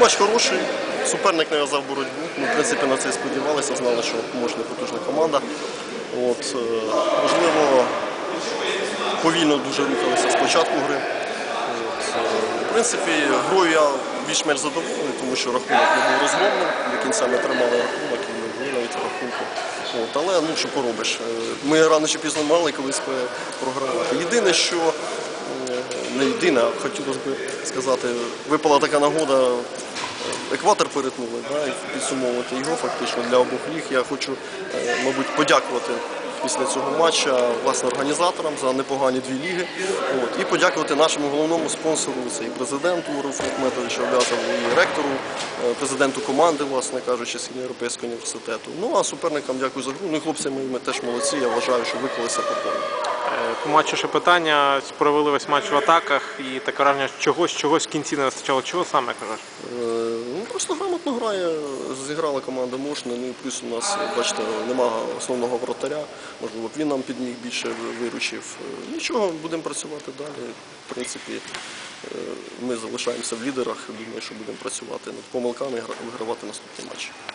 матч хороший. Суперник нав'язав боротьбу. Ми, в принципі, на це і сподівалися, знали, що може не потужна команда. От, е, можливо, повільно дуже рухалися з початку гри. От, е, в принципі, грою я більш-менш задоволений, тому що рахунок не був розгромним. До кінця ми тримали рахунок і навіть рахунку. От, але ну, що поробиш? Е, Ми рано чи пізно мали колись програвати. Єдине, що не єдине, хотілося б сказати, випала така нагода. Екватор перетнули, да, і підсумовувати його фактично для обох ліг. Я хочу, е, мабуть, подякувати після цього матча власне організаторам за непогані дві ліги. От, і подякувати нашому головному спонсору, це і президенту Руфу Ахметовичу Обязову, і ректору, е, президенту команди, власне кажучи, Східноєвропейського університету. Ну а суперникам дякую за гру. Ну і хлопці ми, теж молодці. Я вважаю, що виклалися по повній. Е, По матчу ще питання. Провели весь матч в атаках і таке враження, чогось, чогось в кінці не вистачало. Чого саме кажеш? Е, Ну, просто грамотно грає, зіграла команда Мошна, ну і плюс у нас, бачите, немає основного вратаря, можливо, він нам підміг більше виручив. Е, Нічого, будемо працювати далі. В принципі, е, ми залишаємося в лідерах, думаю, що будемо працювати над помилками і вигравати наступний матч.